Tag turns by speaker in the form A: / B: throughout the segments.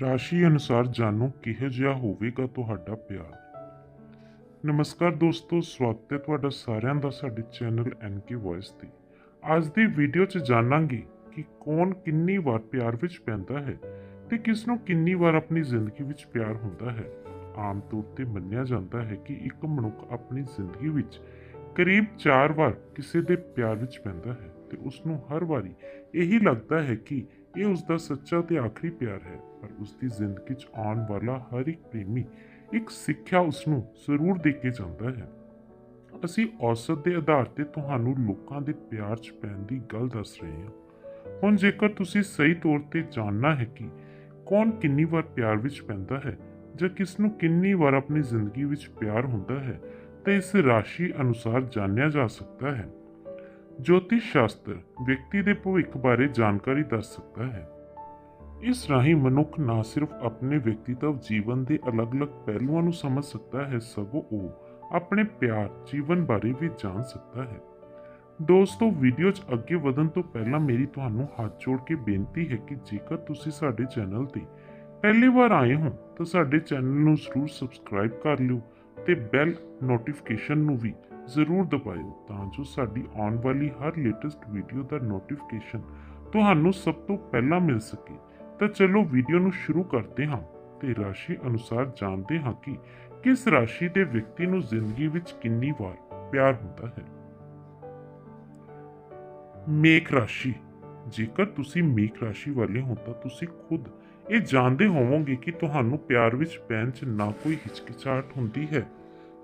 A: ਰਾਸ਼ੀ ਅਨੁਸਾਰ ਜਾਣੋ ਕਿਹੋ ਜਿਹਾ ਹੋਵੇਗਾ ਤੁਹਾਡਾ ਪਿਆਰ। ਨਮਸਕਾਰ ਦੋਸਤੋ, ਸਵਾਗਤ ਹੈ ਤੁਹਾਡਾ ਸਾਰਿਆਂ ਦਾ ਸਾਡੇ ਚੈਨਲ ਐਨਕੇ ਵੌਇਸ ਤੇ। ਅੱਜ ਦੀ ਵੀਡੀਓ 'ਚ ਜਾਣਾਂਗੇ ਕਿ ਕੌਣ ਕਿੰਨੀ ਵਾਰ ਪਿਆਰ ਵਿੱਚ ਪੈਂਦਾ ਹੈ ਤੇ ਕਿਸ ਨੂੰ ਕਿੰਨੀ ਵਾਰ ਆਪਣੀ ਜ਼ਿੰਦਗੀ ਵਿੱਚ ਪਿਆਰ ਹੁੰਦਾ ਹੈ। ਆਮ ਤੌਰ ਤੇ ਮੰਨਿਆ ਜਾਂਦਾ ਹੈ ਕਿ ਇੱਕ ਮਨੁੱਖ ਆਪਣੀ ਜ਼ਿੰਦਗੀ ਵਿੱਚ ਕਰੀਬ 4 ਵਾਰ ਕਿਸੇ ਦੇ ਪਿਆਰ ਵਿੱਚ ਪੈਂਦਾ ਹੈ ਤੇ ਉਸ ਨੂੰ ਹਰ ਵਾਰੀ ਇਹੀ ਲੱਗਦਾ ਹੈ ਕਿ ਇਹ ਉਸ ਦਾ ਸੱਚਾ ਤੇ ਆਖਰੀ ਪਿਆਰ ਹੈ, ਪਰ ਉਸ ਦੀ ਜ਼ਿੰਦਗੀ 'ਚ ਆਉਣ ਵਾਲਾ ਹਰ ਇੱਕ ਪ੍ਰੇਮੀ ਇੱਕ ਸਿੱਖਿਆ ਉਸ ਨੂੰ ਜ਼ਰੂਰ ਦੇ ਕੇ ਜਾਂਦਾ ਹੈ। ਅਸੀਂ ਔਸਤ ਦੇ ਆਧਾਰ ਤੇ ਤੁਹਾਨੂੰ ਲੋਕਾਂ ਦੇ ਪਿਆਰ 'ਚ ਪੈਣ ਦੀ ਗੱਲ ਦੱਸ ਰਹੇ ਹਾਂ। ਹੁਣ ਜੇਕਰ ਤੁਸੀਂ ਸਹੀ ਤੌਰ ਤੇ ਜਾਣਨਾ ਹੈ ਕਿ ਕੌਣ ਕਿੰਨੀ ਵਾਰ ਪਿਆਰ ਵਿੱਚ ਪੈਂਦਾ ਹੈ ਜਾਂ ਕਿਸ ਨੂੰ ਕਿੰਨੀ ਵਾਰ ਆਪਣੀ ਜ਼ਿੰਦਗੀ ਵਿੱਚ ਪਿਆਰ ਹੁੰਦਾ ਹੈ, ਤਾਂ ਇਸ ਰਾਸ਼ੀ ਅਨੁਸਾਰ ਜਾਣਿਆ ਜਾ ਸਕਦਾ ਹੈ। ਜੋਤਿਸ਼ ਸ਼ਾਸਤਰ ਵਿਅਕਤੀ ਦੇ ਭਵਿੱਖ ਬਾਰੇ ਜਾਣਕਾਰੀ ਦੱਸ ਸਕਦਾ ਹੈ। ਇਸ ਰਾਹੀਂ ਮਨੁੱਖ ਨਾ ਸਿਰਫ ਆਪਣੇ ਵਿਅਕਤੀਤਵ ਜੀਵਨ ਦੇ ਅਲੱਗ-ਅਲੱਗ ਪਹਿਲੂਆਂ ਨੂੰ ਸਮਝ ਸਕਦਾ ਹੈ, ਸਗੋਂ ਉਹ ਆਪਣੇ ਪਿਆਰ, ਜੀਵਨ ਬਾਰੇ ਵੀ ਜਾਣ ਸਕਦਾ ਹੈ। ਦੋਸਤੋ, ਵੀਡੀਓ 'ਚ ਅੱਗੇ ਵਧਣ ਤੋਂ ਪਹਿਲਾਂ ਮੇਰੀ ਤੁਹਾਨੂੰ ਹੱਥ ਜੋੜ ਕੇ ਬੇਨਤੀ ਹੈ ਕਿ ਜੇਕਰ ਤੁਸੀਂ ਸਾਡੇ ਚੈਨਲ ਤੇ ਪਹਿਲੀ ਵਾਰ ਆਏ ਹੋ, ਤਾਂ ਸਾਡੇ ਚੈਨਲ ਨੂੰ ਜ਼ਰੂਰ ਸਬਸਕ੍ਰਾਈਬ ਕਰ ਲਿਓ ਤੇ ਬੈਲ ਨੋਟੀਫਿਕੇਸ਼ਨ ਨੂੰ ਵੀ ਜ਼ਰੂਰ ਦਬਾਇਓ ਤਾਂ ਜੋ ਸਾਡੀ ਆਉਣ ਵਾਲੀ ਹਰ ਲੇਟੈਸਟ ਵੀਡੀਓ ਦਾ ਨੋਟੀਫਿਕੇਸ਼ਨ ਤੁਹਾਨੂੰ ਸਭ ਤੋਂ ਪਹਿਲਾਂ ਮਿਲ ਸਕੇ। ਤਾਂ ਚਲੋ ਵੀਡੀਓ ਨੂੰ ਸ਼ੁਰੂ ਕਰਦੇ ਹਾਂ ਤੇ ਰਾਸ਼ੀ ਅਨੁਸਾਰ ਜਾਣਦੇ ਹਾਂ ਕਿ ਕਿਸ ਰਾਸ਼ੀ ਦੇ ਵਿਅਕਤੀ ਨੂੰ ਜ਼ਿੰਦਗੀ ਵਿੱਚ ਕਿੰਨੀ ਵਾਰ ਪਿਆਰ ਹੁੰਦਾ ਹੈ। ਮੇਖ ਰਾਸ਼ੀ। ਜੇਕਰ ਤੁਸੀਂ ਮੇਖ ਰਾਸ਼ੀ ਵਾਲੇ ਹੋ ਤਾਂ ਤੁਸੀਂ ਖੁਦ ਇਹ ਜਾਣਦੇ ਹੋਵੋਗੇ ਕਿ ਤੁਹਾਨੂੰ ਪਿਆਰ ਵਿੱਚ ਪੈਣ 'ਚ ਨਾ ਕੋਈ ਹਿਚਕਿਚਾਹਟ ਹੁੰਦੀ ਹੈ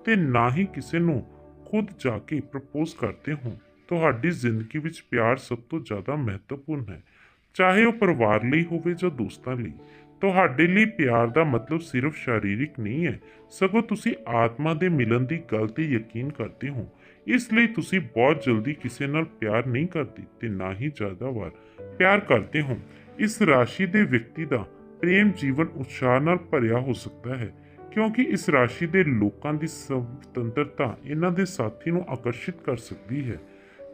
A: ਤੇ ਨਾ ਹੀ ਕਿਸੇ ਨੂੰ ਖੁਦ ਜਾ ਕੇ ਪ੍ਰਪੋਜ਼ ਕਰਦੇ ਹੋ, ਤੁਹਾਡੀ ਜ਼ਿੰਦਗੀ ਵਿੱਚ ਪਿਆਰ ਸਭ ਤੋਂ ਜ਼ਿਆਦਾ ਮਹੱਤਵਪੂਰਨ ਹੈ। ਚਾਹੇ ਉਹ ਪਰਿਵਾਰ ਲਈ ਹੋਵੇ ਜਾਂ ਦੋਸਤਾਂ ਲਈ, ਤੁਹਾਡੇ ਲਈ ਪਿਆਰ ਦਾ ਮਤਲਬ ਸਿਰਫ ਸਰੀਰਕ ਨਹੀਂ ਹੈ। ਸਗੋਂ ਤੁਸੀਂ ਆਤਮਾ ਦੇ ਮਿਲਣ ਦੀ ਗੱਲ ਤੇ ਯਕੀਨ ਕਰਦੇ ਹੋ। ਇਸ ਲਈ ਤੁਸੀਂ ਬਹੁਤ ਜਲਦੀ ਕਿਸੇ ਨਾਲ ਪਿਆਰ ਨਹੀਂ ਕਰਦੇ ਤੇ ਨਾ ਹੀ ਜ਼ਿਆਦਾ ਵਾਰ ਪਿਆਰ ਕਰਦੇ ਹੋ। ਇਸ ਰਾਸ਼ੀ ਦੇ ਵਿਅਕਤੀ ਦਾ ਪ੍ਰੇਮ ਜੀਵਨ ਉਤਸ਼ਾਹ ਨਾਲ ਭਰਿਆ ਹੋ ਸਕਦਾ ਹੈ। ਕਿਉਂਕਿ ਇਸ ਰਾਸ਼ੀ ਦੇ ਲੋਕਾਂ ਦੀ ਸੁਤੰਤਰਤਾ ਇਹਨਾਂ ਦੇ ਸਾਥੀ ਨੂੰ ਆਕਰਸ਼ਿਤ ਕਰ ਸਕਦੀ ਹੈ।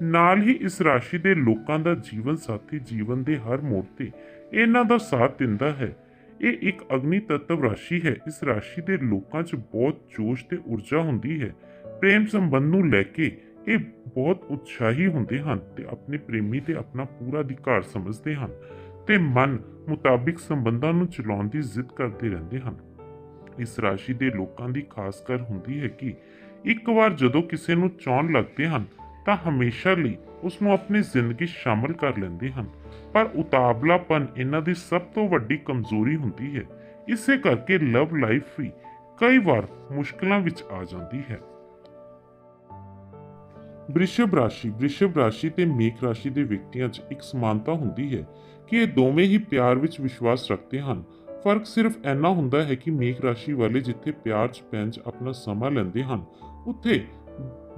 A: ਨਾਲ ਹੀ ਇਸ ਰਾਸ਼ੀ ਦੇ ਲੋਕਾਂ ਦਾ ਜੀਵਨ ਸਾਥੀ ਜੀਵਨ ਦੇ ਹਰ ਮੋੜ ਤੇ ਇਹਨਾਂ ਦਾ ਸਾਥ ਦਿੰਦਾ ਹੈ। ਇਹ ਇੱਕ ਅਗਨੀ ਤੱਤਵ ਰਾਸ਼ੀ ਹੈ। ਇਸ ਰਾਸ਼ੀ ਦੇ ਲੋਕਾਂ 'ਚ ਬਹੁਤ ਜੋਸ਼ ਤੇ ਊਰਜਾ ਹੁੰਦੀ ਹੈ। ਪ੍ਰੇਮ ਸੰਬੰਧ ਨੂੰ ਲੈ ਕੇ ਇਹ ਬਹੁਤ ਉਤਸ਼ਾਹੀ ਹੁੰਦੇ ਹਨ ਤੇ ਆਪਣੇ ਪ੍ਰੇਮੀ ਤੇ ਆਪਣਾ ਪੂਰਾ ਅਧਿਕਾਰ ਸਮਝਦੇ ਹਨ ਤੇ ਮਨ ਮੁਤਾਬਿਕ ਸੰਬੰਧਾਂ ਨੂੰ ਚਲਾਉਣ ਦੀ ਜ਼ਿੱਦ ਕਰਦੇ ਰਹਿੰਦੇ ਹਨ। ਇਸ ਰਾਸ਼ੀ ਦੇ ਲੋਕਾਂ ਦੀ ਖਾਸ ਕਰ ਹੁੰਦੀ ਹੈ ਕਿ ਇੱਕ ਵਾਰ ਜਦੋਂ ਕਿਸੇ ਨੂੰ ਚਾਹਣ ਲੱਗਦੇ ਹਨ, ਤਾਂ ਹਮੇਸ਼ਾ ਲਈ ਉਸ ਨੂੰ ਆਪਣੀ ਜ਼ਿੰਦਗੀ ਸ਼ਾਮਲ ਕਰ ਲੈਂਦੇ ਹਨ। ਪਰ ਉਤਾਵਲਾਪਨ ਇਹਨਾਂ ਦੀ ਸਭ ਤੋਂ ਵੱਡੀ ਕਮਜ਼ੋਰੀ ਹੁੰਦੀ ਹੈ। ਇਸੇ ਕਰਕੇ ਲਵ ਲਾਈਫ ਵੀ ਕਈ ਵਾਰ ਮੁਸ਼ਕਲਾਂ ਵਿੱਚ ਆ ਜਾਂਦੀ ਹੈ। ਵ੍ਰਿਸ਼ਭ ਰਾਸ਼ੀ ਵ੍ਰਿਸ਼ਭ ਰਾਸ਼ੀ ਤੇ ਮੇਖ ਰਾਸ਼ੀ ਦੇ ਵਿਅਕਤੀਆਂ 'ਚ ਇੱਕ ਸਮਾਨਤਾ ਹੁੰਦੀ ਹੈ ਕਿ ਇਹ ਦੋਵੇਂ ਹੀ ਪਿਆਰ ਵਿੱਚ ਵਿਸ਼ਵਾਸ ਰੱਖਦੇ ਹਨ। ਫ਼ਰਕ ਸਿਰਫ ਇੰਨਾ ਹੁੰਦਾ ਹੈ ਕਿ ਮੇਖ ਰਾਸ਼ੀ ਵਾਲੇ ਜਿੱਥੇ ਪਿਆਰ 'ਚ ਪੈਣ ਆਪਣਾ ਸਮਾਂ ਲੈਂਦੇ ਹਨ, ਉੱਥੇ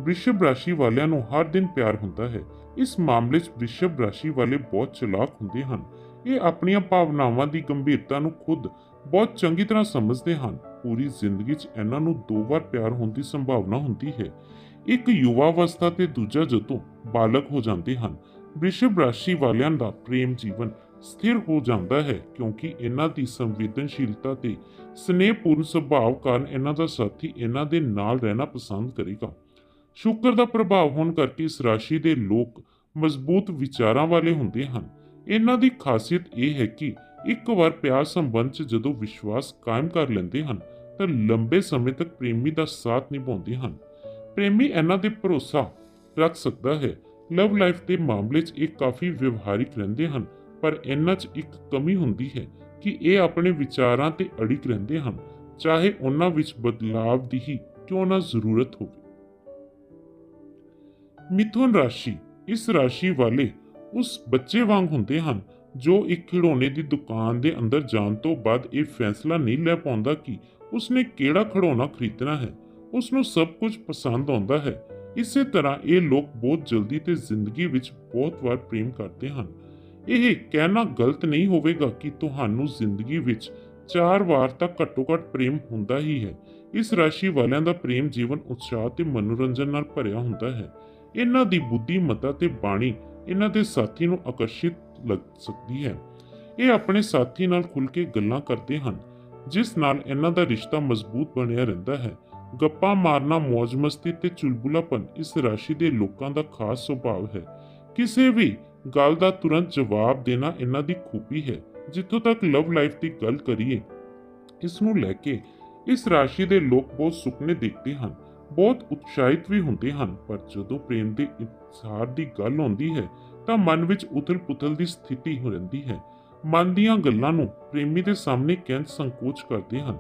A: ਵ੍ਰਿਸ਼ਭ ਰਾਸ਼ੀ ਵਾਲਿਆਂ ਨੂੰ ਹਰ ਦਿਨ ਪਿਆਰ ਹੁੰਦਾ ਹੈ। ਇਸ ਮਾਮਲੇ 'ਚ ਵ੍ਰਿਸ਼ਭ ਰਾਸ਼ੀ ਵਾਲੇ ਬਹੁਤ ਚਲਾਕ ਹੁੰਦੇ ਹਨ। ਇਹ ਆਪਣੀਆਂ ਭਾਵਨਾਵਾਂ ਦੀ ਗੰਭੀਰਤਾ ਨੂੰ ਖੁਦ ਬਹੁਤ ਚੰਗੀ ਤਰ੍ਹਾਂ ਸਮਝਦੇ ਹਨ। ਪੂਰੀ ਜ਼ਿੰਦਗੀ 'ਚ ਇਹਨਾਂ ਨੂੰ ਦੋ ਵਾਰ ਪਿਆਰ ਹੋਣ ਦੀ ਸੰਭਾਵਨਾ ਹੁੰਦੀ ਹੈ। ਇੱਕ ਯੁਵਾ ਅਵਸਥਾ ਤੇ ਦੂਜਾ ਜਦੋਂ ਬਾਲਕ ਹੋ ਜਾਂਦੇ ਹਨ। ਵ੍ਰਿਸ਼ਭ ਰਾਸ਼ੀ ਵਾਲਿਆਂ ਦਾ ਪ੍ਰੇਮ ਜੀਵਨ ਸਥਿਰ ਹੋ ਜਾਂਦਾ ਹੈ ਕਿਉਂਕਿ ਇਹਨਾਂ ਦੀ ਸੰਵੇਦਨਸ਼ੀਲਤਾ ਤੇ ਸਨੇਹਪੂਰਨ ਸੁਭਾਅ ਕਾਰਨ ਇਹਨਾਂ ਦਾ ਸਾਥੀ ਇਹਨਾਂ ਦੇ ਨਾਲ ਰਹਿਣਾ ਪਸੰਦ ਕਰੇਗਾ। ਸ਼ੁਕਰ ਦਾ ਪ੍ਰਭਾਵ ਹੋਣ ਕਰਕੇ ਇਸ ਰਾਸ਼ੀ ਦੇ ਲੋਕ ਮਜ਼ਬੂਤ ਵਿਚਾਰਾਂ ਵਾਲੇ ਹੁੰਦੇ ਹਨ। ਇਹਨਾਂ ਦੀ ਖਾਸੀਅਤ ਇਹ ਹੈ ਕਿ ਇੱਕ ਵਾਰ ਪਿਆਰ ਸੰਬੰਧ 'ਚ ਜਦੋਂ ਵਿਸ਼ਵਾਸ ਕਾਇਮ ਕਰ ਲੈਂਦੇ ਹਨ, ਤਾਂ ਲੰਬੇ ਸਮੇਂ ਤੱਕ ਪ੍ਰੇਮੀ ਦਾ ਸਾਥ ਨਿਭਾਉਂਦੇ ਹਨ। ਪ੍ਰੇਮੀ ਇਹਨਾਂ ਦੇ ਭਰੋਸਾ ਰੱਖ ਸਕਦਾ ਹੈ। ਲਵ ਲਾਈਫ ਦੇ ਮਾਮਲੇ 'ਚ ਇਹ ਕਾਫੀ ਵਿਵਹਾਰਿਕ ਰਹਿੰਦੇ ਹਨ। ਪਰ ਇਹਨਾਂ 'ਚ ਇੱਕ ਕਮੀ ਹੁੰਦੀ ਹੈ ਕਿ ਇਹ ਆਪਣੇ ਵਿਚਾਰਾਂ ਤੇ ਅੜਿਕ ਰਹਿੰਦੇ ਹਨ, ਚਾਹੇ ਉਹਨਾਂ ਵਿੱਚ ਬਦਲਾਵ ਦੀ ਹੀ ਕਿਉਂ ਨਾ ਜ਼ਰੂਰਤ ਹੋਵੇ। ਮਿਥੁਨ ਰਾਸ਼ੀ, ਇਸ ਰਾਸ਼ੀ ਵਾਲੇ ਉਸ ਬੱਚੇ ਵਾਂਗ ਹੁੰਦੇ ਹਨ ਜੋ ਇੱਕ ਖਿਡੌਣੇ ਦੀ ਦੁਕਾਨ ਦੇ ਅੰਦਰ ਜਾਣ ਤੋਂ ਬਾਅਦ ਇਹ ਫੈਸਲਾ ਨਹੀਂ ਲੈ ਪਾਉਂਦਾ ਕਿ ਉਸਨੇ ਕਿਹੜਾ ਖਿਡੌਣਾ ਖਰੀਦਣਾ ਹੈ। ਉਸ ਨੂੰ ਸਭ ਕੁਝ ਪਸੰਦ ਆਉਂਦਾ ਹੈ। ਇਸੇ ਤਰ੍ਹਾਂ ਇਹ ਲੋਕ ਬਹੁਤ ਜਲਦੀ ਤੇ ਜ਼ਿੰਦਗੀ ਵਿੱਚ ਬਹੁਤ ਵਾਰ ਪ੍ਰੇਮ ਕਰਦੇ ਹਨ। ਇਹ ਕਹਿਣਾ ਗਲਤ ਨਹੀਂ ਹੋਵੇਗਾ ਕਿ ਤੁਹਾਨੂੰ ਜ਼ਿੰਦਗੀ ਵਿੱਚ ਚਾਰ ਵਾਰ ਤੱਕ ਘੱਟੋ-ਘੱਟ ਪ੍ਰੇਮ ਹੁੰਦਾ ਹੀ ਹੈ। ਇਸ ਰਾਸ਼ੀ ਵਾਲਿਆਂ ਦਾ ਪ੍ਰੇਮ ਜੀਵਨ ਉਤਸ਼ਾਹ ਤੇ ਮਨੋਰੰਜਨ ਨਾਲ ਭਰਿਆ ਹੁੰਦਾ ਹੈ। ਇਹਨਾਂ ਦੀ ਬੁੱਧੀਮਤਾ ਤੇ ਬਾਣੀ ਇਹਨਾਂ ਦੇ ਸਾਥੀ ਨੂੰ ਆਕਰਸ਼ਿਤ ਲੱਗ ਸਕਦੀ ਹੈ। ਇਹ ਆਪਣੇ ਸਾਥੀ ਨਾਲ ਖੁੱਲ ਕੇ ਗੱਲਾਂ ਕਰਦੇ ਹਨ, ਜਿਸ ਨਾਲ ਇਹਨਾਂ ਦਾ ਰਿਸ਼ਤਾ ਮਜ਼ਬੂਤ ਬਣਿਆ ਰਹਿੰਦਾ ਹੈ। ਗੱਪਾਂ ਮਾਰਨਾ ਮौज ਮਸਤੀ ਤੇ ਚੁਲਬੁਲਾਪਨ ਇਸ ਰਾਸ਼ੀ ਦੇ ਲੋਕਾਂ ਦਾ ਖਾਸ ਸੁਭਾਅ ਹੈ। ਕਿਸੇ ਵੀ ਗੱਲ ਦਾ ਤੁਰੰਤ ਜਵਾਬ ਦੇਣਾ ਇਹਨਾਂ ਦੀ ਖੂਬੀ ਹੈ। ਜਿੱਥੋਂ ਤੱਕ ਲਵ ਲਾਈਫ ਦੀ ਗੱਲ ਕਰੀਏ ਇਸ ਨੂੰ ਲੈ ਕੇ ਇਸ ਰਾਸ਼ੀ ਦੇ ਲੋਕ ਬਹੁਤ ਸੁਪਨੇ ਦੇਖਦੇ ਹਨ, ਬਹੁਤ ਉਤਸ਼ਾਹਿਤ ਵੀ ਹੁੰਦੇ ਹਨ। ਪਰ ਜਦੋਂ ਪ੍ਰੇਮ ਦੇ ਇਜ਼ਹਾਰ ਦੀ ਗੱਲ ਆਉਂਦੀ ਹੈ, ਤਾਂ ਮਨ ਵਿੱਚ ਉਥਲ-ਪੁਥਲ ਦੀ ਸਥਿਤੀ ਹੋ ਰਹਿੰਦੀ ਹੈ। ਮਨ ਦੀਆਂ ਗੱਲਾਂ ਨੂੰ ਪ੍ਰੇਮੀ ਦੇ ਸਾਹਮਣੇ ਕਹਿਣ ਸੰਕੋਚ ਕਰਦੇ ਹਨ।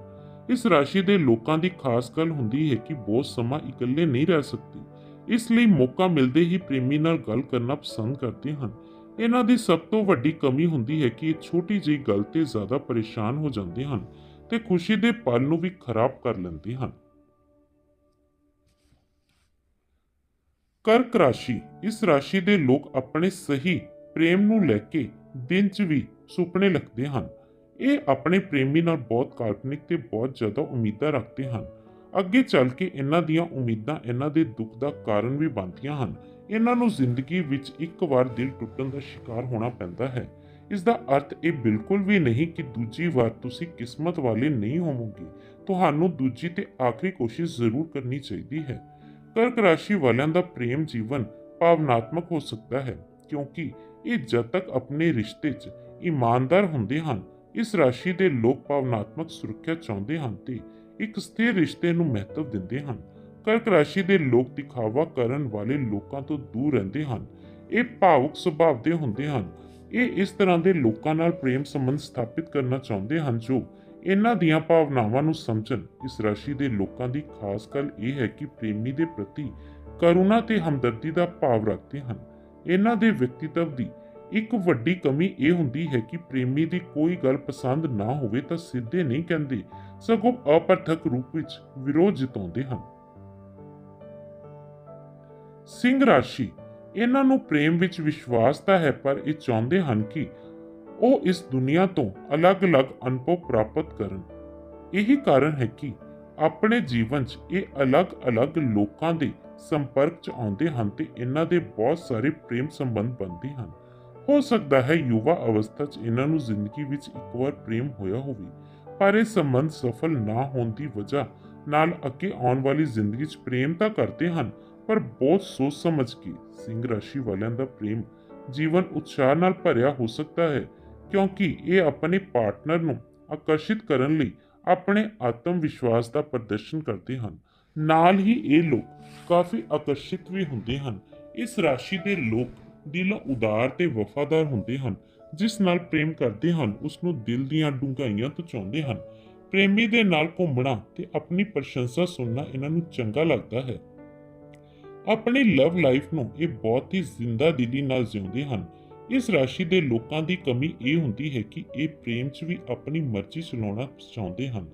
A: ਇਸ ਰਾਸ਼ੀ ਦੇ ਲੋਕਾਂ ਦੀ ਖਾਸ ਗੱਲ ਹੁੰਦੀ ਹੈ ਕਿ ਬਹੁਤ ਸਮਾਂ ਇਕੱਲੇ ਨਹੀਂ ਰਹਿ ਸਕਦੇ। ਇਸ ਲਈ ਮੌਕਾ ਮਿਲਦੇ ਹੀ ਪ੍ਰੇਮੀ ਨਾਲ ਗੱਲ ਕਰਨਾ ਪਸੰਦ ਕਰਦੇ ਹਨ। ਇਹਨਾਂ ਦੀ ਸਭ ਤੋਂ ਵੱਡੀ ਕਮੀ ਹੁੰਦੀ ਹੈ ਕਿ ਇਹ ਛੋਟੀ ਜਿਹੀ ਗੱਲ ਤੇ ਜ਼ਿਆਦਾ ਪਰੇਸ਼ਾਨ ਹੋ ਜਾਂਦੇ ਹਨ ਤੇ ਖੁਸ਼ੀ ਦੇ ਪਲ ਨੂੰ ਵੀ ਖਰਾਬ ਕਰ ਲੈਂਦੇ ਹਨ। ਕਰਕ ਰਾਸ਼ੀ ਇਸ ਰਾਸ਼ੀ ਦੇ ਲੋਕ ਆਪਣੇ ਸਹੀ ਪ੍ਰੇਮ ਨੂੰ ਲੈ ਕੇ ਦਿਨ 'ਚ ਵੀ ਸੁਪਨੇ ਲਿਖਦੇ ਹਨ। ਇਹ ਆਪਣੇ ਪ੍ਰੇਮੀ ਨਾਲ ਬਹੁਤ ਕਾਲਪਨਿਕ ਤੇ ਬਹੁਤ ਜ਼ਿਆਦਾ ਉਮੀਦਾਂ ਰੱਖਦੇ ਹਨ। ਅੱਗੇ ਚੱਲ ਕੇ ਇਹਨਾਂ ਦੀਆਂ ਉਮੀਦਾਂ, ਇਹਨਾਂ ਦੇ ਦੁੱਖ ਦਾ ਕਾਰਨ ਵੀ ਬਣਦੀਆਂ ਹਨ। ਇਹਨਾਂ ਨੂੰ ਜ਼ਿੰਦਗੀ ਵਿੱਚ ਇੱਕ ਵਾਰ ਦਿਲ ਟੁੱਟਣ ਦਾ ਸ਼ਿਕਾਰ ਹੋਣਾ ਪੈਂਦਾ ਹੈ। ਇਸ ਦਾ ਅਰਥ ਇਹ ਬਿਲਕੁਲ ਵੀ ਨਹੀਂ ਕਿ ਦੂਜੀ ਵਾਰ ਤੁਸੀਂ ਕਿਸਮਤ ਵਾਲੇ ਨਹੀਂ ਹੋਵੋਗੇ। ਤੁਹਾਨੂੰ ਦੂਜੀ ਤੇ ਆਖਰੀ ਕੋਸ਼ਿਸ਼ ਜ਼ਰੂਰ ਕਰਨੀ ਚਾਹੀਦੀ ਹੈ। ਕਰਕ ਰਾਸ਼ੀ ਵਾਲਿਆਂ ਦਾ ਪ੍ਰੇਮ ਜੀਵਨ ਭਾਵਨਾਤਮਕ ਹੋ ਸਕਦਾ ਹੈ, ਕਿਉਂਕਿ ਇਹ ਜਦ ਤੱਕ ਆਪਣੇ ਰਿਸ਼ਤੇ 'ਚ ਇਮਾਨਦਾਰ ਹੁੰਦੇ ਹਨ, ਇਸ ਰਾਸ਼ੀ ਦੇ ਲੋਕ ਭਾਵਨਾਤਮਕ ਸੁਰੱਖਿਆ ਚਾਹੁੰਦੇ ਹਨ ਤੇ ਇੱਕ ਸਥਿਰ ਰਿਸ਼ਤੇ ਨੂੰ ਮਹੱਤਵ ਦਿੰਦੇ ਹਨ। ਕਰਕ ਰਾਸ਼ੀ ਦੇ ਲੋਕ ਦਿਖਾਵਾ ਕਰਨ ਵਾਲੇ ਲੋਕਾਂ ਤੋਂ ਦੂਰ ਰਹਿੰਦੇ ਹਨ। ਇਹ ਭਾਵੁਕ ਸੁਭਾਅ ਦੇ ਹੁੰਦੇ ਹਨ। ਇਹ ਇਸ ਤਰ੍ਹਾਂ ਦੇ ਲੋਕਾਂ ਨਾਲ ਪ੍ਰੇਮ ਸੰਬੰਧ ਸਥਾਪਿਤ ਕਰਨਾ ਚਾਹੁੰਦੇ ਹਨ ਜੋ ਇਹਨਾਂ ਦੀਆਂ ਭਾਵਨਾਵਾਂ ਨੂੰ ਸਮਝਣ। ਇਸ ਰਾਸ਼ੀ ਦੇ ਲੋਕਾਂ ਦੀ ਖਾਸ ਗੱਲ ਇਹ ਹੈ ਕਿ ਪ੍ਰੇਮੀ ਦੇ ਪ੍ਰਤੀ ਕਰੁਣਾ ਤੇ ਹਮਦਰਦੀ ਦਾ ਭਾਵ ਰੱਖਦੇ ਹਨ। ਇਹਨਾਂ ਦੇ ਵਿਅਕਤੀਤਵ ਦੀ ਇੱਕ ਵੱਡੀ ਕਮੀ ਇਹ ਹੁੰਦੀ ਹੈ ਕਿ ਪ੍ਰੇਮੀ ਦੀ ਕੋਈ ਗੱਲ ਪਸੰਦ ਨਾ ਹੋਵੇ ਤਾਂ ਸਿੱਧੇ ਨਹੀਂ ਕਹਿੰਦੇ, ਸਗੋਂ ਅਪਰਥਕ ਰੂਪ ਵਿੱਚ ਵਿਰੋਧ ਜਤਾਉਂਦੇ ਹਨ। ਸਿੰਘ ਰਾਸ਼ੀ, ਇਹਨਾਂ ਨੂੰ ਪ੍ਰੇਮ ਵਿੱਚ ਵਿਸ਼ਵਾਸ ਤਾਂ ਹੈ ਪਰ ਇਹ ਚਾਹੁੰਦੇ ਹਨ ਕਿ ਉਹ ਇਸ ਦੁਨੀਆ ਤੋਂ ਅਲੱਗ-ਅਲੱਗ ਅਨੁਭਵ ਪ੍ਰਾਪਤ ਕਰਨ। ਇਹੀ ਕਾਰਨ ਹੈ ਕਿ ਆਪਣੇ ਜੀਵਨ 'ਚ ਇਹ ਅਲੱਗ-ਅਲੱਗ ਲੋਕਾਂ ਦੇ ਸੰਪਰਕ 'ਚ ਆਉਂਦੇ ਹਨ ਤੇ ਇਹਨਾਂ ਦੇ ਬਹੁਤ ਸਾਰੇ ਪ੍ਰੇਮ ਸੰਬੰਧ ਬਣਦੇ ਹਨ। ਹੋ ਸਕਦਾ ਹੈ ਯੁਵਾ ਅਵਸਥਾ 'ਚ ਇਹਨਾਂ ਨੂੰ ਜ਼ਿੰਦਗੀ ਵਿੱਚ ਇੱਕ ਵਾਰ ਪ੍ਰੇਮ ਹੋਇਆ ਹੋਵੇ, ਪਰ ਇਹ ਸੰਬੰਧ ਸਫਲ ਨਾ ਹੋਣ ਦੀ ਵਜ੍ਹਾ ਨਾਲ ਅੱਗੇ ਆਉਣ ਵਾਲੀ ਜ਼ਿੰਦਗੀ 'ਚ ਪ੍ਰੇਮ ਤਾਂ ਕਰਦੇ ਹਨ, ਪਰ ਬਹੁਤ ਸੋਚ ਸਮਝ ਕੇ ਸਿੰਘ ਰਾਸ਼ੀ ਵਾਲਿਆਂ ਦਾ ਪ੍ਰੇਮ ਜੀਵਨ ਉਤਸ਼ਾਹ ਨਾਲ ਭਰਿਆ ਹੋ ਸਕਦਾ ਹੈ, ਕਿਉਂਕਿ ਇਹ ਆਪਣੇ ਪਾਰਟਨਰ ਨੂੰ ਆਕਰਸ਼ਿਤ ਕਰਨ ਲਈ ਆਪਣੇ ਆਤਮ ਵਿਸ਼ਵਾਸ ਦਾ ਪ੍ਰਦਰਸ਼ਨ ਕਰਦੇ ਹਨ। ਨਾਲ ਹੀ ਇਹ ਲੋਕ ਕਾਫੀ ਆਕਰਸ਼ਿਤ ਵੀ ਹੁੰਦੇ ਹਨ। ਇਸ ਰਾਸ਼ੀ ਦੇ ਲੋਕ ਦਿਲੋਂ ਉਦਾਰ ਤੇ ਵਫਾਦਾਰ ਹੁੰਦੇ ਹਨ, ਜਿਸ ਨਾਲ ਪ੍ਰੇਮ ਕਰਦੇ ਹਨ ਉਸ ਨੂੰ ਦਿਲ ਦੀਆਂ ਡੂੰਘਾਈਆਂ ਤੋਂ ਚਾਹੁੰਦੇ ਹਨ। ਪ੍ਰੇਮੀ ਦੇ ਨਾਲ ਘੁੰਮਣਾ ਤੇ ਆਪਣੀ ਪ੍ਰਸ਼ੰਸਾ ਸੁਣਨਾ ਇਹਨਾਂ ਨੂੰ ਚੰਗਾ ਲੱਗਦਾ ਹੈ। ਆਪਣੀ ਲਵ ਲਾਈਫ ਨੂੰ ਇਹ ਬਹੁਤ ਹੀ ਜ਼ਿੰਦਾ ਦਿਲੀ ਨਾਲ ਜਿਉਂਦੇ ਹਨ। ਇਸ ਰਾਸ਼ੀ ਦੇ ਲੋਕਾਂ ਦੀ ਕਮੀ ਇਹ ਹੁੰਦੀ ਹੈ ਕਿ ਇਹ ਪ੍ਰੇਮ 'ਚ ਵੀ ਆਪਣੀ ਮਰਜ਼ੀ ਚਲਾਉਣਾ ਚਾਹੁੰਦੇ ਹਨ।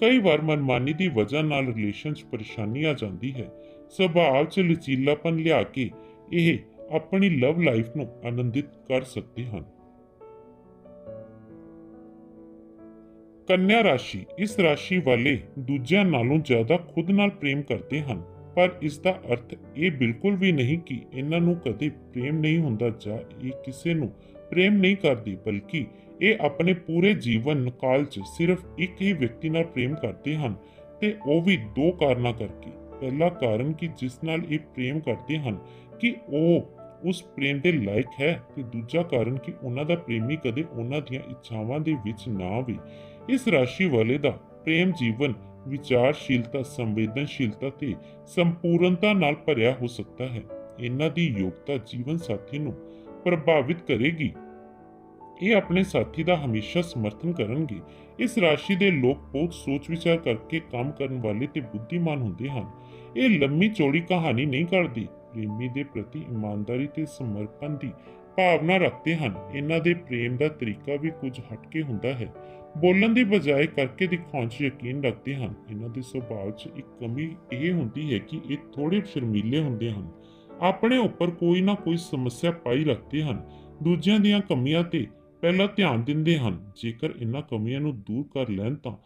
A: ਕਈ ਵਾਰ ਮਨਮਾਨੀ ਦੀ ਵਜ੍ਹਾ ਨਾਲ ਰਿਲੇਸ਼ਨ 'ਚ ਪਰੇਸ਼ਾਨੀ ਆ ਜਾਂਦੀ ਹੈ। ਸੁਭਾਅ 'ਚ ਲਚੀਲਾਪਨ ਲਿਆ ਕੇ ਇਹ ਆਪਣੀ ਲਵ ਲਾਈਫ ਨੂੰ ਆਨੰਦਿਤ ਕਰ ਸਕਦੇ ਹਨ। ਕੰਨਿਆ ਰਾਸ਼ੀ ਇਸ ਰਾਸ਼ੀ ਵਾਲੇ ਦੂਜਿਆਂ ਨਾਲੋਂ ਜ਼ਿਆਦਾ ਖੁਦ ਨਾਲ ਪ੍ਰੇਮ ਕਰਦੇ ਹਨ, ਪਰ ਇਸ ਦਾ ਅਰਥ ਇਹ ਬਿਲਕੁਲ ਵੀ ਨਹੀਂ ਕਿ ਇਹਨਾਂ ਨੂੰ ਕਦੇ ਪ੍ਰੇਮ ਨਹੀਂ ਹੁੰਦਾ ਜਾਂ ਇਹ ਕਿਸੇ ਨੂੰ ਪ੍ਰੇਮ ਨਹੀਂ ਕਰਦੀ, ਬਲਕਿ ਇਹ ਆਪਣੇ ਪੂਰੇ ਜੀਵਨ ਕਾਲ 'ਚ ਸਿਰਫ ਇੱਕ ਹੀ ਵਿਅਕਤੀ ਨਾਲ ਪ੍ਰੇਮ ਕਰਦੇ ਹਨ ਤੇ ਉਹ ਵੀ ਦੋ ਕਾਰਨਾਂ ਕਰਕੇ। ਪਹਿਲਾ ਕਾਰਨ ਕਿ ਜਿਸ ਨਾਲ ਇਹ ਪ੍ਰੇਮ ਕਰਦੇ ਹਨ ਕਿ ਉਹ ਉਸ ਪ੍ਰੇਮ ਦੇ ਲਾਇਕ ਹੈ ਤੇ ਦੂਜਾ ਕਾਰਨ ਕਿ ਉਹਨਾਂ ਦਾ ਪ੍ਰੇਮੀ ਕਦੇ ਉਹਨਾਂ ਦੀਆਂ ਇੱਛਾਵਾਂ ਦੇ ਵਿੱਚ ਨਾ ਆਵੇ ਇਸ ਰਾਸ਼ੀ ਵਾਲੇ ਦਾ ਪ੍ਰੇਮ ਜੀਵਨ ਵਿਚਾਰਸ਼ੀਲਤਾ, ਸੰਵੇਦਨਸ਼ੀਲਤਾ ਤੇ ਸੰਪੂਰਨਤਾ ਨਾਲ ਭਰਿਆ ਹੋ ਸਕਦਾ ਹੈ। ਇਹਨਾਂ ਦੀ ਯੋਗਤਾ ਜੀਵਨ ਸਾਥੀ ਨੂੰ ਪ੍ਰਭਾਵਿਤ ਕਰੇਗੀ। ਇਹ ਆਪਣੇ ਸਾਥੀ ਦਾ ਹਮੇਸ਼ਾ ਸਮਰਥਨ ਕਰਨਗੇ। ਇਸ ਰਾਸ਼ੀ ਦੇ ਲੋਕ ਬਹੁਤ ਸੋਚ ਵਿਚਾਰ ਕਰਕੇ ਕੰਮ ਕਰਨ ਵਾਲੇ ਤੇ ਬੁੱਧੀਮਾਨ ਹੁੰਦੇ ਹਨ। ਇਹ ਲੰਮੀ ਚੌੜੀ ਕਹਾਣੀ ਨਹੀਂ ਕਰਦੀ ਪ੍ਰੇਮੀ ਦੇ ਪ੍ਰਤੀ ਇਮਾਨਦਾਰੀ ਤੇ ਸਮਰਪਣ ਦੀ ਭਾਵਨਾ ਰੱਖਦੇ ਹਨ। ਇਹਨਾਂ ਦੇ ਪ੍ਰੇਮ ਦਾ ਤਰੀਕਾ ਵੀ ਕੁਝ ਹਟਕੇ ਹੁੰਦਾ ਹੈ। ਬੋਲਣ ਦੀ ਬਜਾਏ ਕਰਕੇ ਦਿਖਾਉਣ 'ਚ ਯਕੀਨ ਰੱਖਦੇ ਹਨ। ਇਹਨਾਂ ਦੇ ਸੁਭਾਅ 'ਚ ਇੱਕ ਕਮੀ ਇਹ ਹੁੰਦੀ ਹੈ ਕਿ ਇਹ ਥੋੜੇ ਸ਼ਰਮੀਲੇ ਹੁੰਦੇ ਹਨ। ਆਪਣੇ ਉੱਪਰ ਕੋਈ ਨਾ ਕੋਈ ਸਮੱਸਿਆ ਪਾਈ ਰੱਖਦੇ ਹਨ। ਦੂਜਿਆਂ ਦੀਆਂ ਕਮੀਆਂ ਤੇ ਪਹਿਲਾਂ ਧਿਆਨ ਦਿੰਦੇ ਹਨ। ਜੇਕਰ ਇਹਨਾਂ ਕਮੀਆਂ ਨੂੰ ਦੂਰ ਕਰ ਲੈਣ ਤਾਂ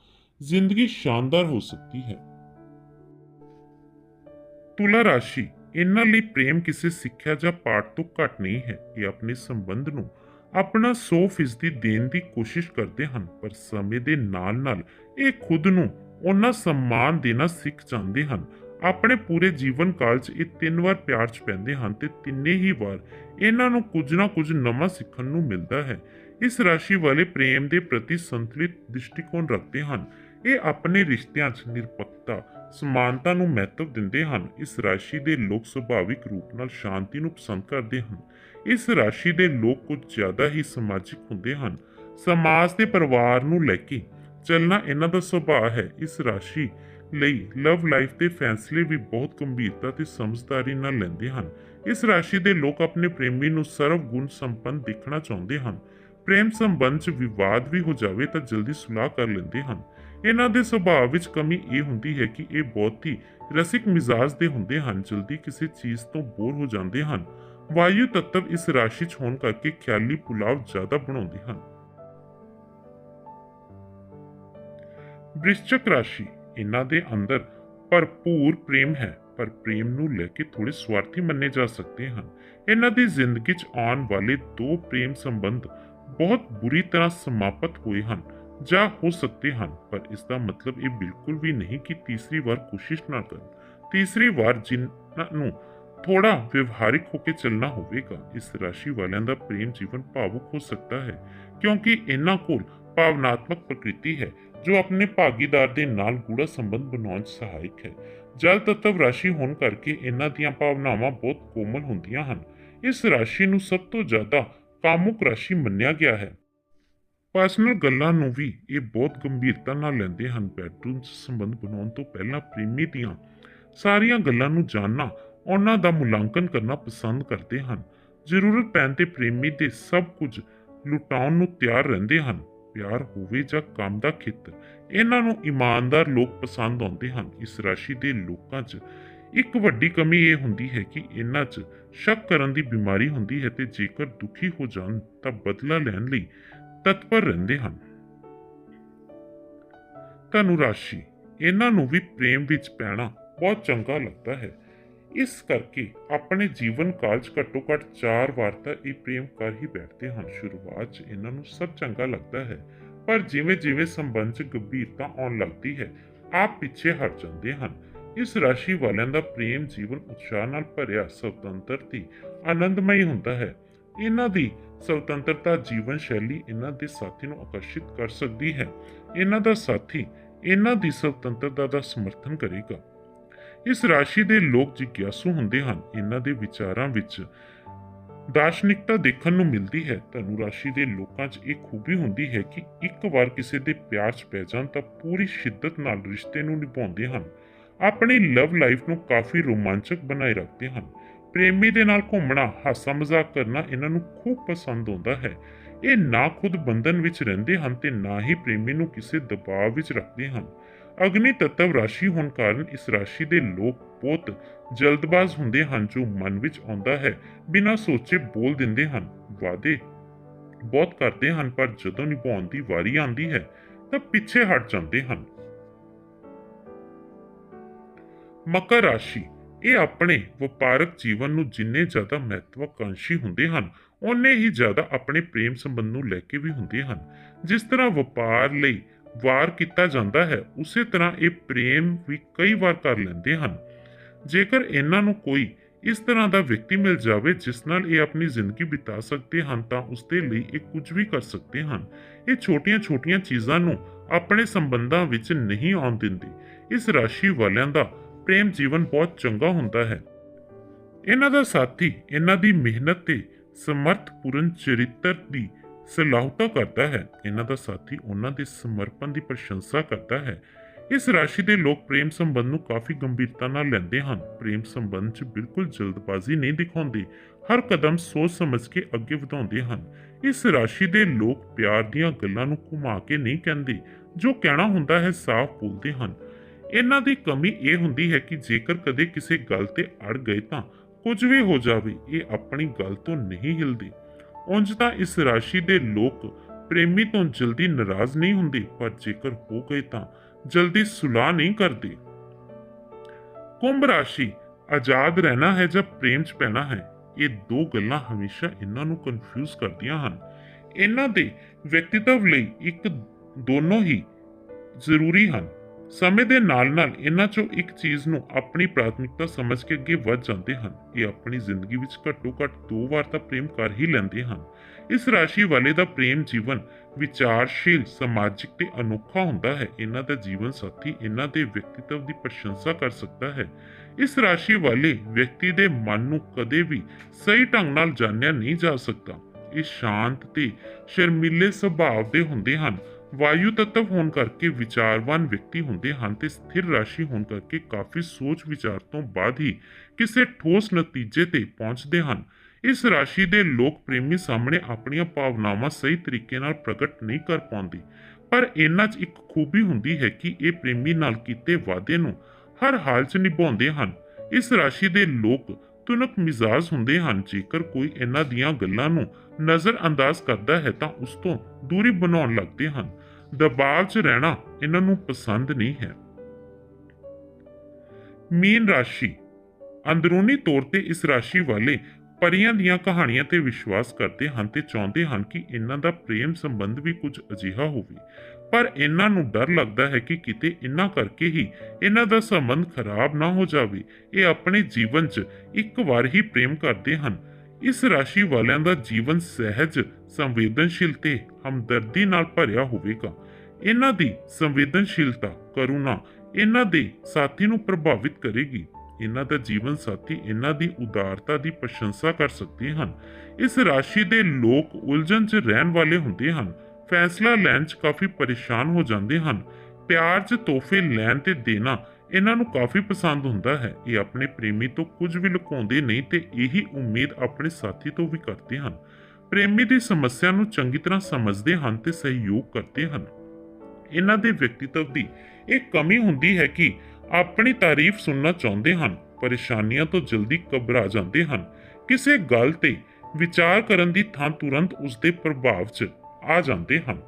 A: ਜ਼ਿੰਦਗੀ ਸ਼ਾਨਦਾਰ ਹੋ ਸਕਦੀ ਹੈ। ਤੁਲਾ ਰਾਸ਼ੀ ਇਹਨਾਂ ਲਈ ਪ੍ਰੇਮ ਕਿਸੇ ਸਿੱਖਿਆ ਜਾਂ ਪਾਠ ਤੋਂ ਘੱਟ ਨਹੀਂ ਹੈ। ਇਹ ਆਪਣੇ ਸੰਬੰਧ ਨੂੰ ਆਪਣਾ 100% ਦੇਣ ਦੀ ਕੋਸ਼ਿਸ਼ ਕਰਦੇ ਹਨ, ਪਰ ਸਮੇਂ ਦੇ ਨਾਲ-ਨਾਲ ਇਹ ਖੁਦ ਨੂੰ ਉਹਨਾਂ ਸਨਮਾਨ ਦੇਣਾ ਸਿੱਖ ਜਾਂਦੇ ਹਨ। ਆਪਣੇ ਪੂਰੇ ਜੀਵਨ ਕਾਲ 'ਚ ਇਹ ਤਿੰਨ ਵਾਰ ਪਿਆਰ 'ਚ ਪੈਂਦੇ ਹਨ ਤੇ ਤਿੰਨੇ ਹੀ ਵਾਰ ਇਹਨਾਂ ਨੂੰ ਕੁਝ ਨਾ ਕੁਝ ਨਵਾਂ ਸਿੱਖਣ ਨੂੰ ਮਿਲਦਾ ਹੈ। ਇਸ ਰਾਸ਼ੀ ਵਾਲੇ ਪ੍ਰੇਮ ਦੇ ਪ੍ਰਤੀ ਸੰਤੁਲਿਤ ਦ੍ਰਿਸ਼ਟੀਕੋਣ ਰੱਖਦੇ ਹਨ। ਇਹ ਆਪਣੇ ਰਿਸ਼ਤਿਆਂ 'ਚ ਨਿਰਪੱਖਤਾ ਸਮਾਨਤਾ ਨੂੰ ਮਹੱਤਵ ਦਿੰਦੇ ਹਨ, ਇਸ ਰਾਸ਼ੀ ਦੇ ਲੋਕ ਸੁਭਾਵਿਕ ਰੂਪ ਨਾਲ ਸ਼ਾਂਤੀ ਨੂੰ ਪਸੰਦ ਕਰਦੇ ਹਨ। ਇਸ ਰਾਸ਼ੀ ਦੇ ਲੋਕ ਕੁਝ ਜ਼ਿਆਦਾ ਹੀ ਸਮਾਜਿਕ ਹੁੰਦੇ ਹਨ। ਸਮਾਜ ਤੇ ਪਰਿਵਾਰ ਨੂੰ ਲੈ ਕੇ ਚੱਲਣਾ ਇਹਨਾਂ ਦਾ ਸੁਭਾਅ ਹੈ। ਇਸ ਰਾਸ਼ੀ ਲਈ ਲਵ ਲਾਈਫ ਦੇ ਫੈਸਲੇ ਵੀ ਬਹੁਤ ਗੰਭੀਰਤਾ ਤੇ ਸਮਝਦਾਰੀ ਨਾਲ ਲੈਂਦੇ ਹਨ। ਇਸ ਰਾਸ਼ੀ ਦੇ ਲੋਕ ਆਪਣੇ ਪ੍ਰੇਮੀ ਨੂੰ ਸਰਵ ਗੁਣ ਸੰਪੰਨ ਦੇਖਣਾ ਚਾਹੁੰਦੇ ਹਨ। ਪ੍ਰੇਮ ਸੰਬੰਧ 'ਚ ਵਿਵਾਦ ਵੀ ਹੋ ਜਾਵੇ ਤਾਂ ਜਲਦੀ ਸੁਲਾਹ ਕਰ ਲੈਂਦੇ ਹਨ। ਇਹਨਾਂ ਦੇ ਸੁਭਾਅ ਵਿੱਚ ਕਮੀ ਇਹ ਹੁੰਦੀ ਹੈ ਕਿ ਇਹ ਬਹੁਤ ਹੀ ਰਸਿਕ ਮਿਜ਼ਾਜ ਦੇ ਹੁੰਦੇ ਹਨ, ਜਲਦੀ ਕਿਸੇ ਚੀਜ਼ ਤੋਂ ਬੋਰ ਹੋ ਜਾਂਦੇ ਹਨ। ਵਾਯੂ ਤੱਤਵ ਇਸ ਰਾਸ਼ੀ 'ਚ ਹੋਣ ਕਰਕੇ ਖਿਆਲੀ ਪੁਲਾਵ ਜ਼ਿਆਦਾ ਬਣਾਉਂਦੇ ਹਨ। ਵ੍ਰਿਸ਼ਚਕ ਰਾਸ਼ੀ, ਇਹਨਾਂ ਦੇ ਅੰਦਰ ਭਰਪੂਰ ਪ੍ਰੇਮ ਹੈ, ਪਰ ਪ੍ਰੇਮ ਨੂੰ ਲੈ ਕੇ ਥੋੜੇ ਸਵਾਰਥੀ ਮੰਨੇ ਜਾ ਸਕਦੇ ਹਨ। ਇਹਨਾਂ ਦੀ ਜ਼ਿੰਦਗੀ 'ਚ ਆਉਣ ਵਾਲੇ ਦੋ ਪ੍ਰੇਮ ਸੰਬੰਧ ਬਹੁਤ ਬੁਰੀ ਤਰ੍ਹਾਂ ਸਮਾਪਤ ਹੋਏ ਹਨ। ਜਾਂ ਹੋ ਸਕਦੇ ਹਨ, ਪਰ ਇਸ ਦਾ ਮਤਲਬ ਇਹ ਬਿਲਕੁਲ ਵੀ ਨਹੀਂ ਕਿ ਤੀਸਰੀ ਵਾਰ ਕੋਸ਼ਿਸ਼ ਨਾ ਕਰਨ। ਤੀਸਰੀ ਵਾਰ ਜਿਨ੍ਹਾਂ ਨੂੰ ਥੋੜਾ ਵਿਵਹਾਰਿਕ ਹੋ ਕੇ ਚੱਲਣਾ ਹੋਵੇਗਾ, ਇਸ ਰਾਸ਼ੀ ਵਾਲਿਆਂ ਦਾ ਪ੍ਰੇਮ ਜੀਵਨ ਭਾਵੁਕ ਹੋ ਸਕਦਾ ਹੈ, ਕਿਉਂਕਿ ਇਹਨਾਂ ਕੋਲ ਭਾਵਨਾਤਮਕ ਪ੍ਰਕਿਰਤੀ ਹੈ, ਜੋ ਆਪਣੇ ਭਾਗੀਦਾਰ ਦੇ ਨਾਲ ਗੂੜਾ ਸੰਬੰਧ ਬਣਾਉਣ 'ਚ ਸਹਾਇਕ ਹੈ। ਜਲ ਤੱਤਵ ਰਾਸ਼ੀ ਹੋਣ ਕਰਕੇ ਇਹਨਾਂ ਦੀਆਂ ਭਾਵਨਾਵਾਂ ਬਹੁਤ ਕੋਮਲ ਹੁੰਦੀਆਂ ਹਨ। ਇਸ ਰਾਸ਼ੀ ਨੂੰ ਸਭ ਤੋਂ ਜ਼ਿਆਦਾ ਕਾਮੁਕ ਰਾਸ਼ੀ ਮੰਨਿਆ ਗਿਆ ਹੈ। ਪਰਸਨਲ ਗੱਲਾਂ ਨੂੰ ਵੀ ਇਹ ਬਹੁਤ ਗੰਭੀਰਤਾ ਨਾਲ ਲੈਂਦੇ ਹਨ ਬੈਡਰੂਮ ਸੰਬੰਧ ਬਣਾਉਣ ਤੋਂ ਪਹਿਲਾਂ ਪ੍ਰੇਮੀ ਦੀਆਂ ਸਾਰੀਆਂ ਗੱਲਾਂ ਨੂੰ ਜਾਣਨਾ, ਉਹਨਾਂ ਦਾ ਮੁਲਾਂਕਣ ਕਰਨਾ ਪਸੰਦ ਕਰਦੇ ਹਨ। ਜ਼ਰੂਰਤ ਪੈਣ ਤੇ ਪ੍ਰੇਮੀ ਦੇ ਸਭ ਕੁਝ ਲੁਟਾਉਣ ਨੂੰ ਤਿਆਰ ਰਹਿੰਦੇ ਹਨ। ਪਿਆਰ ਹੋਵੇ ਜਾਂ ਕੰਮ ਦਾ ਖੇਤਰ, ਇਹਨਾਂ ਨੂੰ ਇਮਾਨਦਾਰ ਲੋਕ ਪਸੰਦ ਆਉਂਦੇ ਹਨ। ਇਸ ਰਾਸ਼ੀ ਦੇ ਲੋਕਾਂ 'ਚ ਇੱਕ ਵੱਡੀ ਕਮੀ ਇਹ ਹੁੰਦੀ ਹੈ ਕਿ ਇਹਨਾਂ 'ਚ ਸ਼ੱਕ ਕਰਨ ਦੀ ਬਿਮਾਰੀ ਹੁੰਦੀ ਹੈ ਤੇ ਜੇਕਰ ਦੁਖੀ ਹੋ ਜਾਣ ਤਾਂ ਬਦਲਾ ਲੈਣ ਲਈ ਤਤਪਰ ਰਹਿੰਦੇ ਹਨ। ਧਨੁ ਰਾਸ਼ੀ, ਇਹਨਾਂ ਨੂੰ ਵੀ ਪ੍ਰੇਮ ਵਿੱਚ ਪੈਣਾ ਬਹੁਤ ਚੰਗਾ ਲੱਗਦਾ ਹੈ। ਇਸ ਕਰਕੇ ਆਪਣੇ ਜੀਵਨ ਕਾਲ 'ਚ ਘੱਟੋ ਘੱਟ 4 ਵਾਰ ਤਾਂ ਇਹ ਪ੍ਰੇਮ ਕਰ ਹੀ ਬੈਠਦੇ ਹਨ। ਸ਼ੁਰੂਆਤ 'ਚ ਇਹਨਾਂ ਨੂੰ ਸਭ ਚੰਗਾ ਲੱਗਦਾ ਹੈ, ਪਰ ਜਿਵੇਂ ਜਿਵੇਂ ਸੰਬੰਧ 'ਚ ਗੰਭੀਰਤਾ ਆਉਣ ਲੱਗਦੀ ਹੈ, ਆਪ ਪਿੱਛੇ ਹਟ ਜਾਂਦੇ ਹਨ। ਇਸ ਰਾਸ਼ੀ ਵਾਲਿਆਂ ਦਾ ਪ੍ਰੇਮ ਜੀਵਨ ਉਤਸ਼ਾਹ ਨਾਲ ਭਰਿਆ, ਸੁਤੰਤਰ ਤੇ ਆਨੰਦਮਈ ਹੁੰਦਾ ਹੈ। ਇਹਨਾਂ ਦੀ ਸੁਤੰਤਰਤਾ ਜੀਵਨ ਸ਼ੈਲੀ ਇਹਨਾਂ ਦੇ ਸਾਥੀ ਨੂੰ ਆਕਰਸ਼ਿਤ ਕਰ ਸਕਦੀ ਹੈ। ਇਹਨਾਂ ਦਾ ਸਾਥੀ ਇਹਨਾਂ ਦੀ ਸੁਤੰਤਰਤਾ ਦਾ ਸਮਰਥਨ ਕਰੇਗਾ। ਇਸ ਰਾਸ਼ੀ ਦੇ ਲੋਕ ਜਿਗਿਆਸੂ ਹੁੰਦੇ ਹਨ। ਇਹਨਾਂ ਦੇ ਵਿਚਾਰਾਂ ਵਿੱਚ ਦਾਰਸ਼ਨਿਕਤਾ ਦੇਖਣ ਨੂੰ ਮਿਲਦੀ ਹੈ। ਧਨੂ ਰਾਸ਼ੀ ਦੇ ਲੋਕਾਂ 'ਚ ਇਹ ਖੂਬੀ ਹੁੰਦੀ ਹੈ ਕਿ ਇੱਕ ਵਾਰ ਕਿਸੇ ਦੇ ਪਿਆਰ 'ਚ ਪੈ ਜਾਣ ਤਾਂ ਪੂਰੀ ਸ਼ਿੱਦਤ ਨਾਲ ਰਿਸ਼ਤੇ ਨੂੰ ਨਿਭਾਉਂਦੇ ਹਨ। ਆਪਣੀ ਲਵ ਲਾਈਫ ਨੂੰ ਕਾਫੀ ਰੋਮਾਂਚਕ ਬਣਾਏ ਰੱਖਦੇ ਹਨ। ਪ੍ਰੇਮੀ ਦੇ ਨਾਲ ਘੁੰਮਣਾ ਹਾਸਾ ਮਜ਼ਾਕ ਕਰਨਾ ਇਹਨਾਂ ਨੂੰ ਖੂਬ ਪਸੰਦ ਆਉਂਦਾ ਹੈ। ਇਹ ਨਾ ਖੁਦ ਬੰਧਨ ਵਿੱਚ ਰਹਿੰਦੇ ਹਨ ਤੇ ਨਾ ਹੀ ਪ੍ਰੇਮੀ ਨੂੰ ਕਿਸੇ ਦਬਾਅ ਵਿੱਚ ਰੱਖਦੇ ਹਨ। ਅਗਨੀ ਤੱਤਵ ਰਾਸ਼ੀ ਹੋਣ ਕਾਰਨ ਇਸ ਰਾਸ਼ੀ ਦੇ ਲੋਕ ਬਹੁਤ ਜਲਦਬਾਜ਼ ਹੁੰਦੇ ਹਨ ਜੋ ਮਨ ਵਿੱਚ ਆਉਂਦਾ ਹੈ, ਬਿਨਾਂ ਸੋਚੇ ਬੋਲ ਦਿੰਦੇ ਹਨ। ਵਾਅਦੇ ਬਹੁਤ ਕਰਦੇ ਹਨ ਪਰ ਜਦੋਂ ਨਿਭਾਉਣ ਦੀ ਵਾਰੀ ਆਉਂਦੀ ਹੈ ਤਾਂ ਪਿੱਛੇ ਹਟ ਜਾਂਦੇ ਹਨ। ਮਕਰ ਰਾਸ਼ੀ ਇਹ ਆਪਣੇ ਵਪਾਰਕ ਜੀਵਨ ਨੂੰ ਜਿੰਨੇ ਜ਼ਿਆਦਾ ਮਹੱਤਵਾਕਾਂਸ਼ੀ ਹੁੰਦੇ ਹਨ, ਓਨੇ ਹੀ ਜ਼ਿਆਦਾ ਆਪਣੇ ਪ੍ਰੇਮ ਸੰਬੰਧ ਨੂੰ ਲੈ ਕੇ ਵੀ ਹੁੰਦੇ ਹਨ। ਜਿਸ ਤਰ੍ਹਾਂ ਵਪਾਰ ਲਈ ਵਾਰ ਕੀਤਾ ਜਾਂਦਾ ਹੈ, ਉਸੇ ਤਰ੍ਹਾਂ ਇਹ ਪ੍ਰੇਮ ਵੀ ਕਈ ਵਾਰ ਕਰ ਲੈਂਦੇ ਹਨ। ਜੇਕਰ ਇਹਨਾਂ ਨੂੰ ਕੋਈ ਇਸ ਤਰ੍ਹਾਂ ਦਾ ਵਿਅਕਤੀ ਮਿਲ ਜਾਵੇ ਜਿਸ ਨਾਲ ਇਹ ਆਪਣੀ ਜ਼ਿੰਦਗੀ ਬਿਤਾ ਸਕਦੇ ਹਨ, ਤਾਂ ਉਸ ਦੇ ਲਈ ਇਹ ਕੁਝ ਵੀ ਕਰ ਸਕਦੇ ਹਨ। ਇਹ ਛੋਟੀਆਂ-ਛੋਟੀਆਂ ਚੀਜ਼ਾਂ ਨੂੰ ਆਪਣੇ ਸੰਬੰਧਾਂ ਵਿੱਚ ਨਹੀਂ ਆਉਣ ਦਿੰਦੇ। ਇਸ ਰਾਸ਼ੀ ਵਾਲਿਆਂ ਦਾ ਪ੍ਰੇਮ ਜੀਵਨ ਬਹੁਤ ਚੰਗਾ ਹੁੰਦਾ ਹੈ। ਇਹਨਾਂ ਦਾ ਸਾਥੀ ਇਹਨਾਂ ਦੀ ਮਿਹਨਤ ਤੇ ਸਮਰਥਪੂਰਨ ਚਰਿੱਤਰ ਦੀ ਸਲਾਹਤਾ ਕਰਦਾ ਹੈ। ਇਹਨਾਂ ਦਾ ਸਾਥੀ ਉਹਨਾਂ ਦੇ ਸਮਰਪਣ ਦੀ ਪ੍ਰਸ਼ੰਸਾ ਕਰਦਾ ਹੈ। ਇਸ ਰਾਸ਼ੀ ਦੇ ਲੋਕ ਪ੍ਰੇਮ ਸੰਬੰਧ ਨੂੰ ਕਾਫੀ ਗੰਭੀਰਤਾ ਨਾਲ ਲੈਂਦੇ ਹਨ। ਪ੍ਰੇਮ ਸੰਬੰਧ 'ਚ ਬਿਲਕੁਲ ਜਲਦਬਾਜ਼ੀ ਨਹੀਂ ਦਿਖਾਉਂਦੇ। ਹਰ ਕਦਮ ਸੋਚ ਸਮਝ ਕੇ ਅੱਗੇ ਵਧਾਉਂਦੇ ਹਨ। ਇਸ ਰਾਸ਼ੀ ਦੇ ਲੋਕ ਪਿਆਰ ਦੀਆਂ ਗੱਲਾਂ ਨੂੰ ਘੁਮਾ ਕੇ ਨਹੀਂ ਕਹਿੰਦੇ। ਜੋ ਕਹਿਣਾ ਹੁੰਦਾ ਹੈ ਸਾਫ਼ ਬੋਲਦੇ ਹਨ। ਇਹਨਾਂ ਦੀ ਕਮੀ ਇਹ ਹੁੰਦੀ ਹੈ ਕਿ ਜੇਕਰ ਕਦੇ ਕਿਸੇ ਗੱਲ ਤੇ ਅੜ ਗਏ ਤਾਂ ਕੁਝ ਵੀ ਹੋ ਜਾਵੇ, ਇਹ ਆਪਣੀ ਗੱਲ ਤੋਂ ਨਹੀਂ ਹਿਲਦੇ। ਉਂਝ ਤਾਂ ਇਸ ਰਾਸ਼ੀ ਦੇ ਲੋਕ ਪ੍ਰੇਮੀ ਤੋਂ ਜਲਦੀ ਨਾਰਾਜ਼ ਨਹੀਂ ਹੁੰਦੇ, ਪਰ ਜੇਕਰ ਹੋ ਗਏ ਤਾਂ ਜਲਦੀ ਸੁਲਾਹ ਨਹੀਂ ਕਰਦੇ। ਕੁੰਭ ਰਾਸ਼ੀ, ਆਜ਼ਾਦ ਰਹਿਣਾ ਹੈ ਜਾਂ ਪ੍ਰੇਮ 'ਚ ਪੈਣਾ ਹੈ, ਇਹ ਦੋ ਗੱਲਾਂ ਹਮੇਸ਼ਾ ਇਹਨਾਂ ਨੂੰ ਕਨਫਿਊਜ਼ ਕਰਦੀਆਂ ਹਨ। ਇਹਨਾਂ ਦੇ ਵਿਅਕਤੀਤਵ ਲਈ ਇੱਕ ਦੋਨੋਂ ਹੀ ਜ਼ਰੂਰੀ ਹਨ। ਸਮੇਂ ਦੇ ਨਾਲ-ਨਾਲ ਇਹਨਾਂ ਚੋਂ ਇੱਕ ਚੀਜ਼ ਨੂੰ ਆਪਣੀ ਪ੍ਰਾਥਮਿਕਤਾ ਸਮਝ ਕੇ ਅੱਗੇ ਵੱਧ ਜਾਂਦੇ ਹਨ। ਇਹ ਆਪਣੀ ਜ਼ਿੰਦਗੀ ਵਿੱਚ ਘੱਟੋ-ਘੱਟ ਦੋ ਵਾਰ ਤਾਂ ਪ੍ਰੇਮ ਕਰ ਹੀ ਲੈਂਦੇ ਹਨ। ਇਸ ਰਾਸ਼ੀ ਵਾਲੇ ਦਾ ਪ੍ਰੇਮ ਜੀਵਨ ਵਿਚਾਰਸ਼ੀਲ, ਸਮਾਜਿਕ ਤੇ ਅਨੋਖਾ ਹੁੰਦਾ ਹੈ। ਇਹਨਾਂ ਦਾ ਜੀਵਨ ਸਾਥੀ ਇਹਨਾਂ ਦੇ ਵਿਅਕਤੀਤਵ ਦੀ ਪ੍ਰਸ਼ੰਸਾ ਕਰ ਸਕਦਾ ਹੈ। ਇਸ ਰਾਸ਼ੀ ਵਾਲੇ ਵਿਅਕਤੀ ਦੇ ਮਨ ਨੂੰ ਕਦੇ ਵੀ ਸਹੀ ਢੰਗ ਨਾਲ ਜਾਣਿਆ ਨਹੀਂ ਜਾ ਸਕਦਾ। ਇਹ ਸ਼ਾਂਤ ਤੇ ਸ਼ਰਮੀਲੇ ਸੁਭਾਅ ਦੇ ਹੁੰਦੇ ਹਨ। ਵਾਯੂ ਤੱਤਵ ਹੋਣ ਕਰਕੇ ਵਿਚਾਰਵਾਨ ਵਿਅਕਤੀ ਹੁੰਦੇ ਹਨ ਤੇ ਸਥਿਰ ਰਾਸ਼ੀ ਹੋਣ ਕਰਕੇ ਕਾਫੀ ਸੋਚ ਵਿਚਾਰ ਤੋਂ ਬਾਅਦ ਹੀ ਕਿਸੇ ਠੋਸ ਨਤੀਜੇ ਤੇ ਪਹੁੰਚਦੇ ਹਨ। ਇਸ ਰਾਸ਼ੀ ਦੇ ਲੋਕ ਪ੍ਰੇਮੀ ਸਾਹਮਣੇ ਆਪਣੀਆਂ ਭਾਵਨਾਵਾਂ ਸਹੀ ਤਰੀਕੇ ਨਾਲ ਪ੍ਰਗਟ ਨਹੀਂ ਕਰ ਪਾਉਂਦੇ। ਪਰ ਇਹਨਾਂ 'ਚ ਇੱਕ ਖੂਬੀ ਹੁੰਦੀ ਹੈ ਕਿ ਇਹ ਪ੍ਰੇਮੀ ਨਾਲ ਕੀਤੇ ਵਾਅਦੇ ਨੂੰ ਹਰ ਹਾਲ 'ਚ ਨਿਭਾਉਂਦੇ ਹਨ। ਇਸ ਰਾਸ਼ੀ ਦੇ ਲੋਕ ਤੁਨਕ ਮਿਜ਼ਾਜ ਹੁੰਦੇ ਹਨ, ਜੇਕਰ ਕੋਈ ਇਹਨਾਂ ਦੀਆਂ ਗੱਲਾਂ ਨੂੰ ਨਜ਼ਰ ਅੰਦਾਜ਼ ਕਰਦਾ ਹੈ ਤਾਂ ਉਸ ਤੋਂ ਦੂਰੀ ਬਣਾਉਣ ਲੱਗਦੇ ਹਨ। ਦਬਾਅ 'ਚ ਰਹਿਣਾ ਇਹਨਾਂ ਨੂੰ ਪਸੰਦ ਨਹੀਂ ਹੈ। ਮੀਨ ਰਾਸ਼ੀ। ਅੰਦਰੂਨੀ ਤੌਰ ਤੇ ਇਸ ਰਾਸ਼ੀ ਵਾਲੇ ਪਰੀਆਂ ਦੀਆਂ ਕਹਾਣੀਆਂ ਤੇ ਵਿਸ਼ਵਾਸ ਕਰਦੇ ਹਨ ਤੇ ਚਾਹੁੰਦੇ ਹਨ ਕਿ ਇਹਨਾਂ ਦਾ ਪ੍ਰੇਮ ਸੰਬੰਧ ਵੀ ਕੁਝ ਅਜਿਹਾ ਹੋਵੇ। ਪਰ ਇਹਨਾਂ ਨੂੰ ਡਰ ਲੱਗਦਾ ਹੈ ਕਿ ਕਿਤੇ ਇਹਨਾਂ ਕਰਕੇ ਹੀ ਇਹਨਾਂ ਦਾ ਸੰਬੰਧ ਖਰਾਬ ਨਾ ਹੋ ਜਾਵੇ। ਇਹ ਆਪਣੇ ਜੀਵਨ 'ਚ ਇੱਕ ਵਾਰ ਹੀ ਪ੍ਰੇਮ ਕਰਦੇ ਹਨ। ਇਸ ਰਾਸ਼ੀ ਵਾਲਿਆਂ ਦਾ ਜੀਵਨ ਸਹਿਜ, ਸੰਵੇਦਨਸ਼ੀਲ ਤੇ ਹਮਦਰਦੀ ਨਾਲ ਭਰਿਆ ਹੋਵੇਗਾ। ਇਹਨਾਂ ਦੀ ਸੰਵੇਦਨਸ਼ੀਲਤਾ, ਕਰੁਣਾ ਇਹਨਾਂ ਦੇ ਸਾਥੀ ਨੂੰ ਪ੍ਰਭਾਵਿਤ ਕਰੇਗੀ। ਇਹਨਾਂ ਦਾ ਜੀਵਨ ਸਾਥੀ ਇਹਨਾਂ ਦੀ ਉਦਾਰਤਾ ਦੀ ਪ੍ਰਸ਼ੰਸਾ ਕਰ ਸਕਦੇ ਹਨ। ਇਸ ਰਾਸ਼ੀ ਦੇ ਲੋਕ ਉਲਝਣ 'ਚ ਰਹਿਣ ਵਾਲੇ ਹੁੰਦੇ ਹਨ। ਫੈਸਲਾ ਲੈਣ 'ਚ ਕਾਫੀ ਪਰੇਸ਼ਾਨ ਹੋ ਜਾਂਦੇ ਹਨ। ਪਿਆਰ 'ਚ ਤੋਹਫੇ ਲੈਣ ਤੇ ਦੇਣਾ ਇਹਨਾਂ ਨੂੰ ਕਾਫੀ ਪਸੰਦ ਹੁੰਦਾ ਹੈ। ਇਹ ਆਪਣੇ ਪ੍ਰੇਮੀ ਤੋਂ ਕੁਝ ਵੀ ਲੁਕਾਉਂਦੇ ਨਹੀਂ ਤੇ ਇਹੀ ਉਮੀਦ ਆਪਣੇ ਸਾਥੀ ਤੋਂ ਵੀ ਕਰਦੇ ਹਨ। ਪ੍ਰੇਮੀ ਦੀ ਸਮੱਸਿਆ ਨੂੰ ਚੰਗੀ ਤਰ੍ਹਾਂ ਸਮਝਦੇ ਹਨ ਤੇ ਸਹਿਯੋਗ ਕਰਦੇ ਹਨ। ਇਹਨਾਂ ਦੇ ਵਿਅਕਤੀਤਵ ਦੀ ਇਹ ਕਮੀ ਹੁੰਦੀ ਹੈ ਕਿ ਆਪਣੀ ਤਾਰੀਫ ਸੁਣਨਾ ਚਾਹੁੰਦੇ ਹਨ, ਪਰੇਸ਼ਾਨੀਆਂ ਤੋਂ ਜਲਦੀ ਘਬਰਾ ਜਾਂਦੇ ਹਨ। ਕਿਸੇ ਗੱਲ ਤੇ ਵਿਚਾਰ ਕਰਨ ਦੀ ਥਾਂ ਤੁਰੰਤ ਉਸ ਦੇ ਪ੍ਰਭਾਵ 'ਚ ਆ ਜਾਂਦੇ ਹਨ।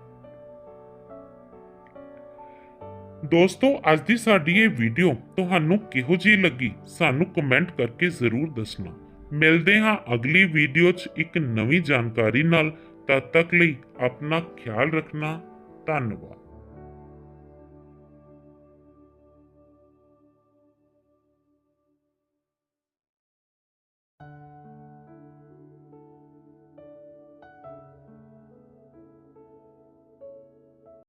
A: ਦੋਸਤੋ, ਅੱਜ ਦੀ ਸਾਡੀ ਇਹ ਵੀਡੀਓ ਤੁਹਾਨੂੰ ਕਿਹੋ ਜਿਹੀ ਲੱਗੀ? ਸਾਨੂੰ ਕਮੈਂਟ ਕਰਕੇ ਜ਼ਰੂਰ ਦੱਸਣਾ। ਮਿਲਦੇ ਹਾਂ ਅਗਲੀ ਵੀਡੀਓ 'ਚ ਇੱਕ ਨਵੀਂ ਜਾਣਕਾਰੀ ਨਾਲ। ਤਦ ਤੱਕ ਲਈ ਆਪਣਾ ਖਿਆਲ ਰੱਖਣਾ। ਧੰਨਵਾਦ।